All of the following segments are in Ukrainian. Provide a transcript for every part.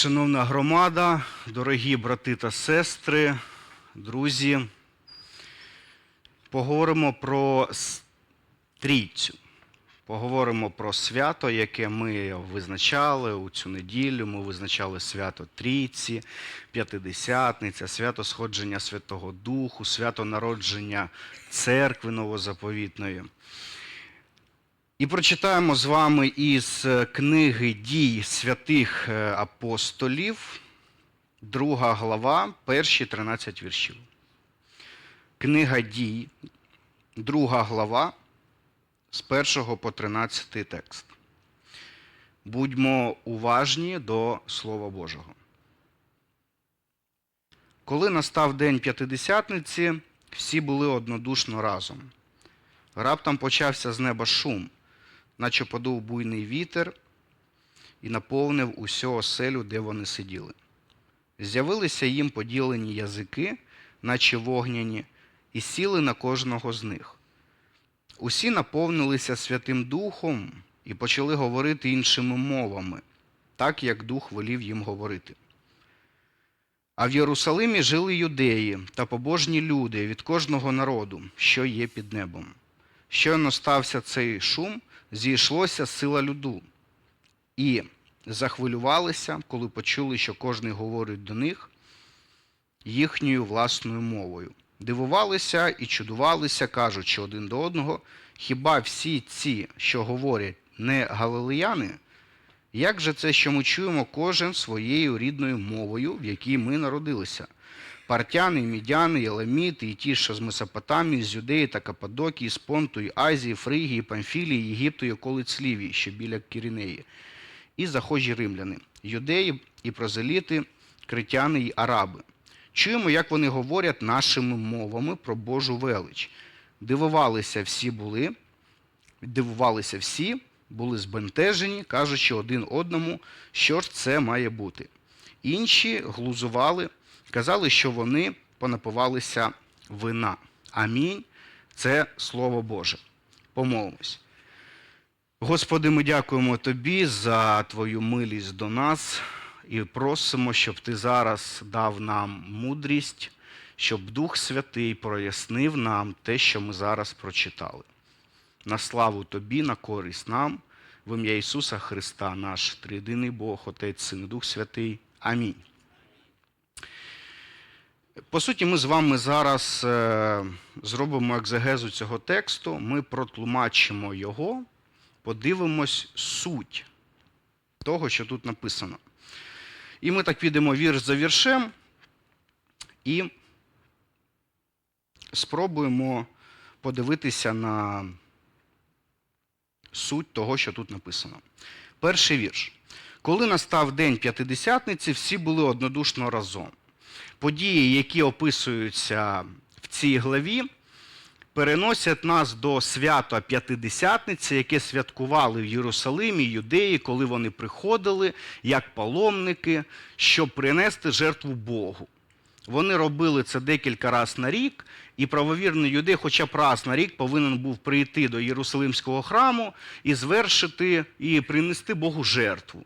Шановна громада, дорогі брати та сестри, друзі, поговоримо про трійцю. Поговоримо про свято, яке ми визначали у цю неділю. Ми визначали свято Трійці, П'ятидесятниця, свято сходження Святого Духу, свято народження церкви новозаповітної. І прочитаємо з вами із е, книги дій святих е, апостолів, друга глава, перші 13 віршів. Книга дій, друга глава, з 1 по 13 текст. Будьмо уважні до Слова Божого. Коли настав день п'ятидесятниці, всі були однодушно разом. Раптом почався з неба шум, наче подув буйний вітер і наповнив усю оселю, де вони сиділи. З'явилися їм поділені язики, наче вогняні, і сіли на кожного з них. Усі наповнилися Святим Духом і почали говорити іншими мовами, так як Дух велів їм говорити. А в Єрусалимі жили юдеї та побожні люди від кожного народу, що є під небом. Щойно стався цей шум, зійшлося сила люду, і захвилювалися, коли почули, що кожний говорить до них їхньою власною мовою. Дивувалися і чудувалися, кажучи один до одного, хіба всі ці, що говорять, не галилеяни? Як же це, що ми чуємо кожен своєю рідною мовою, в якій ми народилися? Партяни, мідяни, еламіти, і ті, що з Месопотамії, з Юдеї та Каппадокії, з Понту, і Азії, Фригії, Памфілії, Єгипту і околиць Лівії, що біля Кірінеї, і захожі римляни, юдеї і прозеліти, критяни й араби. Чуємо, як вони говорять нашими мовами про Божу велич. Дивувалися всі були, дивувалися всі, були збентежені, кажучи один одному, що ж це має бути. Інші глузували, казали, що вони понапивалися вина. Амінь. Це Слово Боже. Помолимось. Господи, ми дякуємо Тобі за Твою милість до нас і просимо, щоб Ти зараз дав нам мудрість, щоб Дух Святий прояснив нам те, що ми зараз прочитали. На славу Тобі, на користь нам, в ім'я Ісуса Христа, наш триєдиний Бог, Отець, Син і Дух Святий. Амінь. По суті, ми з вами зараз е, зробимо екзегезу цього тексту, ми протлумачимо його, подивимось суть того, що тут написано. І ми так підемо вірш за віршем і спробуємо подивитися на суть того, що тут написано. Перший вірш. Коли настав день п'ятидесятниці, всі були однодушно разом. Події, які описуються в цій главі, переносять нас до свята П'ятидесятниці, яке святкували в Єрусалимі, Юдеї, коли вони приходили як паломники, щоб принести жертву Богу. Вони робили це декілька разів на рік, і правовірний юдей хоча б раз на рік повинен був прийти до Єрусалимського храму і звершити і принести Богу жертву.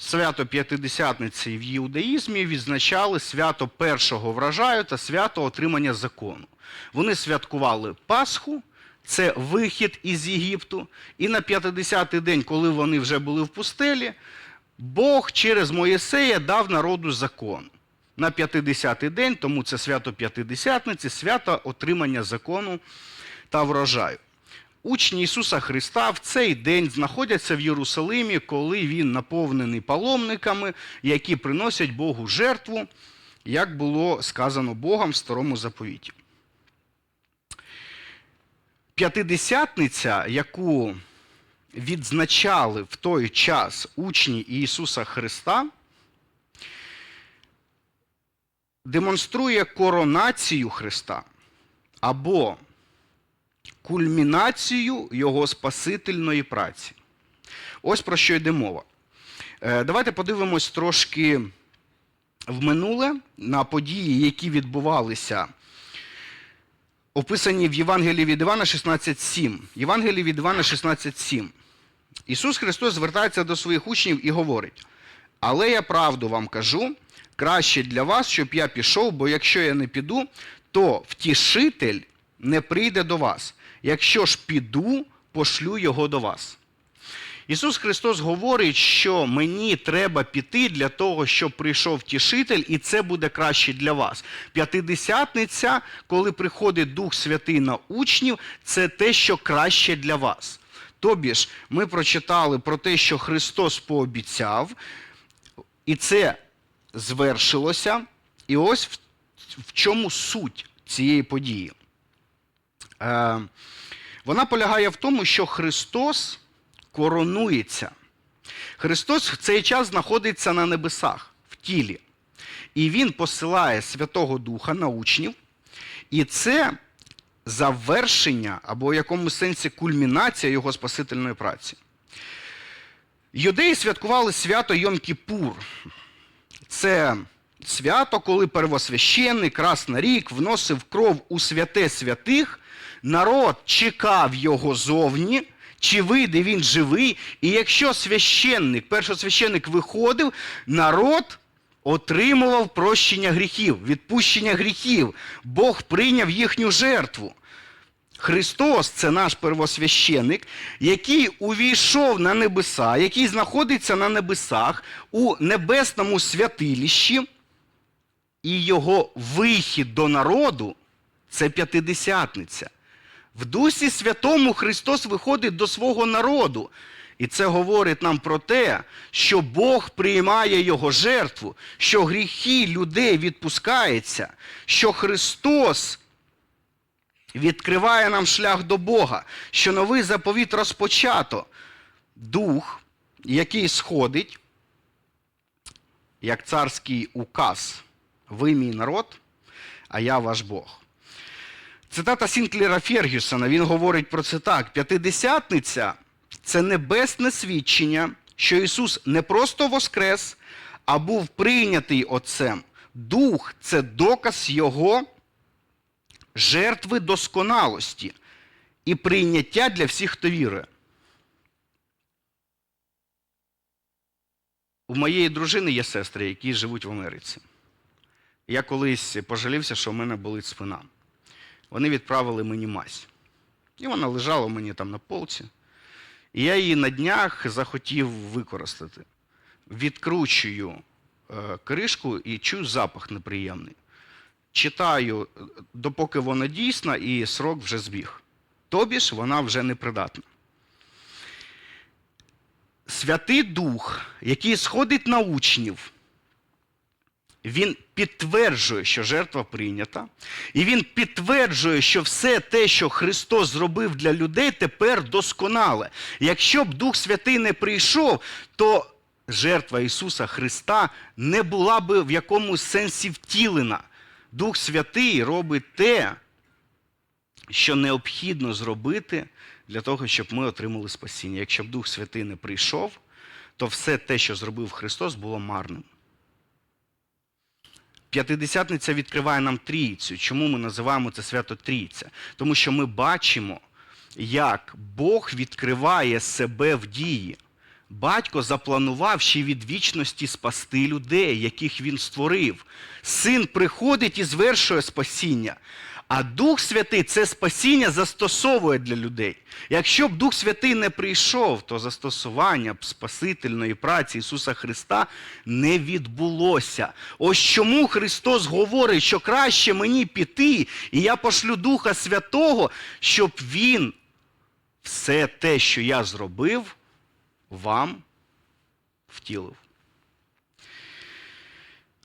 Свято П'ятидесятниці в іудаїзмі відзначали свято першого врожаю та свято отримання закону. Вони святкували Пасху, це вихід із Єгипту, і на 50-й день, коли вони вже були в пустелі, Бог через Моїсея дав народу закон. На 50-й день, тому це свято П'ятидесятниці, свято отримання закону та врожаю. Учні Ісуса Христа в цей день знаходяться в Єрусалимі, коли він наповнений паломниками, які приносять Богу жертву, як було сказано Богом в старому заповіті. П'ятидесятниця, яку відзначали в той час учні Ісуса Христа, демонструє коронацію Христа або кульмінацію Його спасительної праці. Ось про що йде мова. Е, Давайте подивимось трошки в минуле на події, які відбувалися, описані в Євангелії від Івана 16.7. Євангелії від Івана 16.7. Ісус Христос звертається до своїх учнів і говорить: Але я правду вам кажу, краще для вас, щоб я пішов, бо якщо я не піду, то втішитель не прийде до вас. Якщо ж піду, пошлю його до вас. Ісус Христос говорить, що мені треба піти для того, щоб прийшов тішитель, і це буде краще для вас. П'ятидесятниця, коли приходить Дух Святий на учнів, це те, що краще для вас. Тобі ж, ми прочитали про те, що Христос пообіцяв, і це звершилося. І ось в, чому суть цієї події. Е, вона полягає в тому, що Христос коронується. Христос в цей час знаходиться на небесах, в тілі. І Він посилає Святого Духа на учнів. І це завершення або в якомусь сенсі кульмінація його спасительної праці. Юдеї святкували свято Йом-Кіпур. Це свято, коли первосвященник раз на рік вносив кров у святе святих, народ чекав його зовні, чи вийде він живий, і якщо священник, першосвященник виходив, народ отримував прощення гріхів, відпущення гріхів. Бог прийняв їхню жертву. Христос це наш первосвященик, який увійшов на небеса, який знаходиться на небесах у небесному святилищі, і його вихід до народу це п'ятидесятниця. В Дусі Святому Христос виходить до свого народу. І це говорить нам про те, що Бог приймає його жертву, що гріхи людей відпускаються, що Христос відкриває нам шлях до Бога, що новий заповіт розпочато. Дух, який сходить, як царський указ, ви мій народ, а я ваш Бог. Цитата Сінклера Фергюсона, він говорить про це так: п'ятидесятниця це небесне свідчення, що Ісус не просто воскрес, а був прийнятий Отцем. Дух це доказ Його жертви досконалості і прийняття для всіх, хто вірує. У моєї дружини є сестри, які живуть в Америці. Я колись пожалівся, що в мене болить спина. Вони відправили мені мазь. І вона лежала мені там на полці. І я її на днях захотів використати. Відкручую е, кришку і чую запах неприємний. Читаю, е, допоки вона дійсна, і срок вже збіг. Тобі ж вона вже непридатна. Святий Дух, який сходить на учнів, він підтверджує, що жертва прийнята, і він підтверджує, що все те, що Христос зробив для людей, тепер досконале. Якщо б Дух Святий не прийшов, то жертва Ісуса Христа не була б в якомусь сенсі втілена. Дух Святий робить те, що необхідно зробити для того, щоб ми отримали спасіння. Якщо б Дух Святий не прийшов, то все те, що зробив Христос, було марним. П'ятидесятниця відкриває нам трійцю. Чому ми називаємо це свято Трійця? Тому що ми бачимо, як Бог відкриває себе в дії. Батько запланував ще від вічності спасти людей, яких він створив. Син приходить і звершує спасіння. А Дух Святий це спасіння застосовує для людей. Якщо б Дух Святий не прийшов, то застосування б Спасительної праці Ісуса Христа не відбулося. Ось чому Христос говорить, що краще мені піти, і я пошлю Духа Святого, щоб Він все те, що я зробив, вам втілив.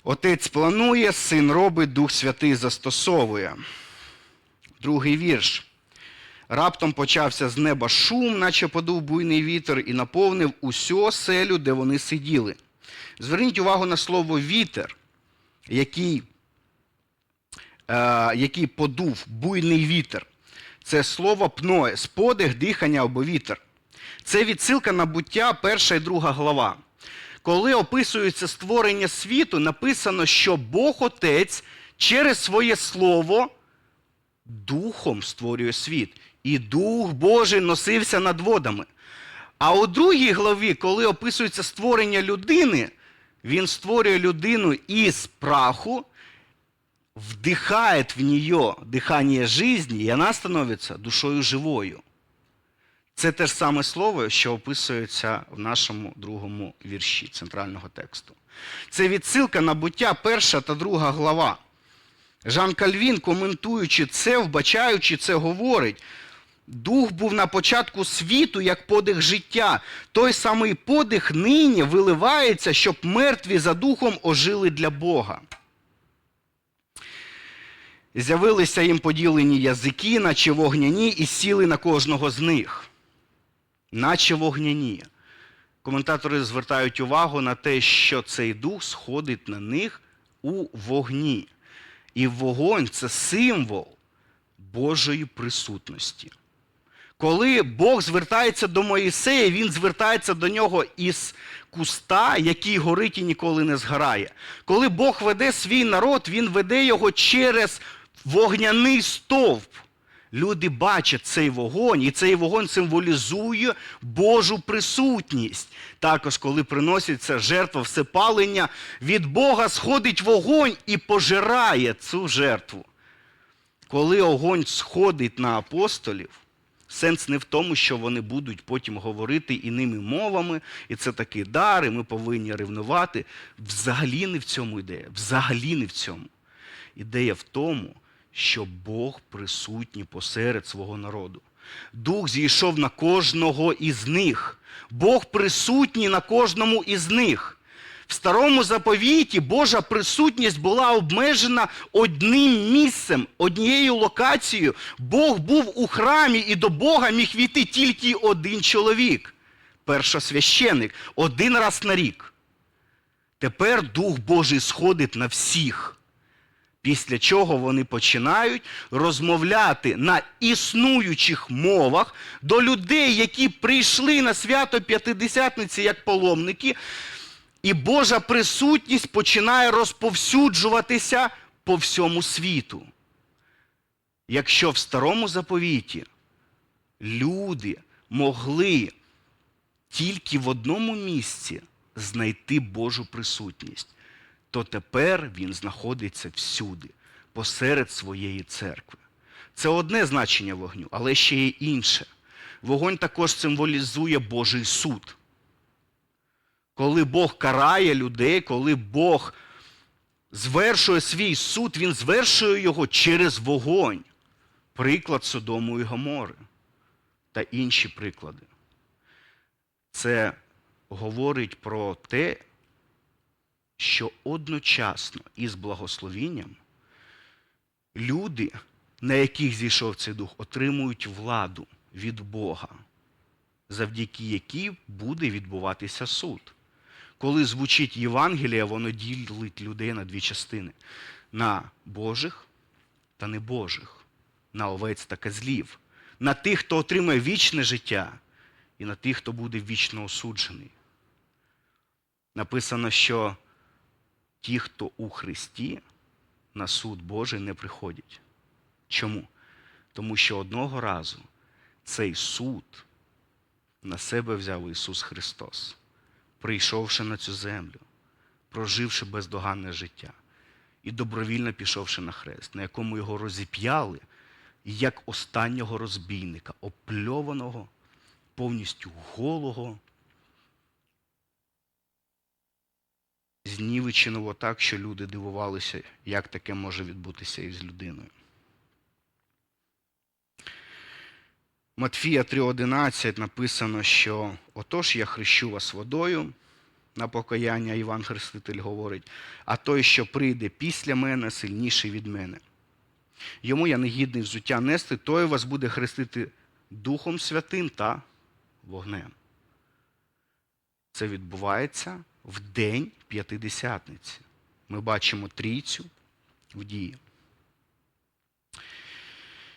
Отець планує, син робить, Дух Святий застосовує. Другий вірш. Раптом почався з неба шум, наче подув буйний вітер, і наповнив усю оселю, де вони сиділи. Зверніть увагу на слово вітер, який, е, який подув буйний вітер. Це слово пное, сподих, дихання або вітер. Це відсилка на буття, перша і друга глава. Коли описується створення світу, написано, що Бог Отець через своє слово духом створює світ. І Дух Божий носився над водами. А у другій главі, коли описується створення людини, Він створює людину із праху, вдыхает в нее дихання жизни, і вона становиться душою живою. Це те ж саме слово, що описується в нашому другому вірші центрального тексту. Це відсилка на буття перша та друга глава. Жан Кальвін, коментуючи це, вбачаючи це, говорить: Дух був на початку світу як подих життя. Той самий подих нині виливається, щоб мертві за духом ожили для Бога. З'явилися їм поділені язики, наче вогняні, і сіли на кожного з них. Наче вогняні. Коментатори звертають увагу на те, що цей дух сходить на них у вогні. І вогонь це символ Божої присутності. Коли Бог звертається до Моїсея, він звертається до нього із куста, який горить і ніколи не згорає. Коли Бог веде свій народ, він веде його через вогняний стовп. Люди бачать цей вогонь, і цей вогонь символізує Божу присутність. Також, коли приноситься жертва всепалення, від Бога сходить вогонь і пожирає цю жертву. Коли огонь сходить на апостолів, сенс не в тому, що вони будуть потім говорити іними мовами, і це такий дар, і ми повинні ревнувати. Взагалі не в цьому ідея. Взагалі не в цьому. Ідея в тому, що Бог присутній посеред свого народу. Дух зійшов на кожного із них. Бог присутній на кожному із них. В старому заповіті Божа присутність була обмежена одним місцем, однією локацією. Бог був у храмі, і до Бога міг війти тільки один чоловік першосвященик, один раз на рік. Тепер Дух Божий сходить на всіх. Після чого вони починають розмовляти на існуючих мовах до людей, які прийшли на свято П'ятидесятниці як паломники, і Божа присутність починає розповсюджуватися по всьому світу. Якщо в старому заповіті люди могли тільки в одному місці знайти Божу присутність, то тепер він знаходиться всюди, посеред своєї церкви. Це одне значення вогню, але ще є інше. Вогонь також символізує Божий суд. Коли Бог карає людей, коли Бог звершує свій суд, Він звершує його через вогонь. Приклад Содому і Гомори та інші приклади. Це говорить про те, що одночасно із благословінням люди, на яких зійшов цей дух, отримують владу від Бога, завдяки якій буде відбуватися суд. Коли звучить Євангелія, воно ділить людей на дві частини: на Божих та небожих, на овець та козлів, на тих, хто отримає вічне життя, і на тих, хто буде вічно осуджений. Написано, що ті, хто у Христі, на суд Божий не приходять. Чому? Тому що одного разу цей суд на себе взяв Ісус Христос, прийшовши на цю землю, проживши бездоганне життя і добровільно пішовши на хрест, на якому його розіп'яли, як останнього розбійника, опльованого, повністю голого. Знівеченого так, що люди дивувалися, як таке може відбутися із людиною. Матфія 3.11 написано, що отож я хрещу вас водою на покаяння, Іван Хреститель говорить, а той, що прийде після мене, сильніший від мене. Йому я не гідний взуття нести, той вас буде хрестити Духом Святим та вогнем. Це відбувається в день п'ятидесятниці. Ми бачимо трійцю в дії.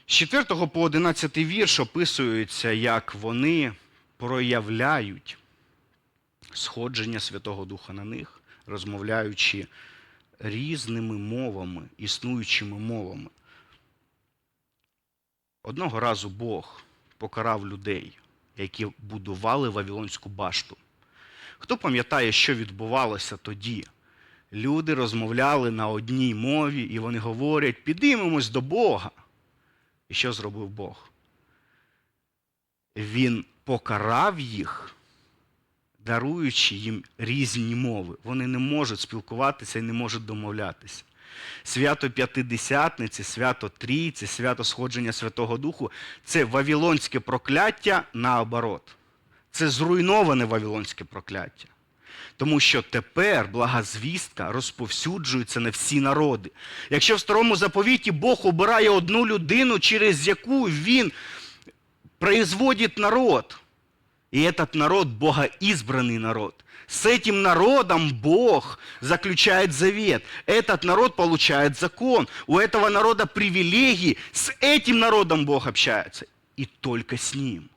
З 4 по 11 вірш описується, як вони проявляють сходження Святого Духа на них, розмовляючи різними мовами, існуючими мовами. Одного разу Бог покарав людей, які будували Вавилонську башту. Хто пам'ятає, що відбувалося тоді? Люди розмовляли на одній мові, і вони говорять: підіймемось до Бога. І що зробив Бог? Він покарав їх, даруючи їм різні мови. Вони не можуть спілкуватися і не можуть домовлятися. Свято П'ятидесятниці, свято Трійці, свято Сходження Святого Духу це вавилонське прокляття наоборот. Це зруйноване вавилонське прокляття. Тому що тепер благозвістка розповсюджується на всі народи. Якщо в старому заповіті Бог обирає одну людину, через яку він производит народ, и этот народ богоизбранный народ. С этим народом Бог заключает завет. Этот народ получает закон. У этого народа привилегии. С этим народом Бог общается. И только с ним.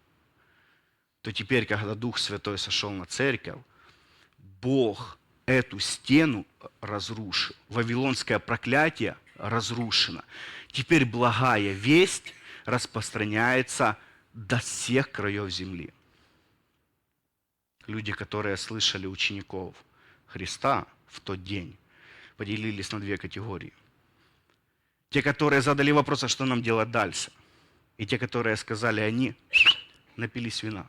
То теперь, когда Дух Святой сошел на церковь, Бог эту стену разрушил. Вавилонское проклятие разрушено. Теперь благая весть распространяется до всех краев земли. Люди, которые слышали учеников Христа в тот день, поделились на две категории. Те, которые задали вопрос, а что нам делать дальше. И те, которые сказали, они напились вина.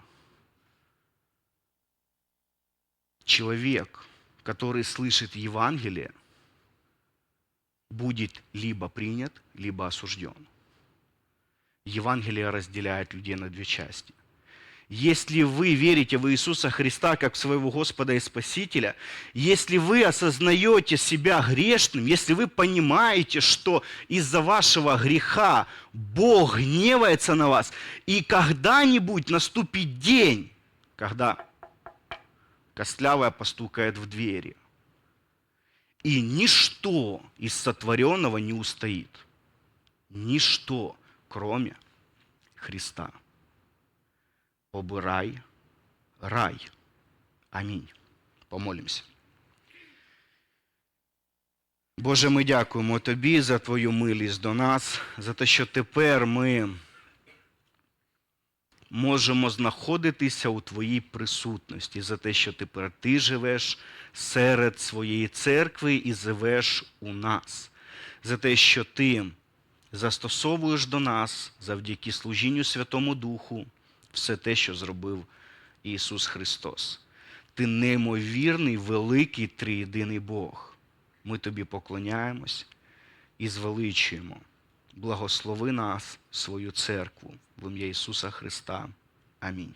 Человек, который слышит Евангелие, будет либо принят, либо осужден. Евангелие разделяет людей на две части. Если вы верите в Иисуса Христа как в своего Господа и Спасителя, если вы осознаете себя грешным, если вы понимаете, что из-за вашего греха Бог гневается на вас, и когда-нибудь наступит день, когда костлявая постукает в двери, и ничто из сотворенного не устоит. Ничто, кроме Христа. Обирай рай. Амінь. Помолимося. Боже, ми дякуємо Тобі за Твою милість до нас, за те, що тепер ми можемо знаходитися у Твоїй присутності, за те, що тепер Ти живеш серед своєї церкви і живеш у нас, за те, що Ти застосовуєш до нас завдяки служінню Святому Духу все те, що зробив Ісус Христос. Ти неймовірний, великий триєдиний Бог. Ми тобі поклоняємось і звеличуємо. Благослови нас, свою церкву в ім'я Ісуса Христа. Амінь.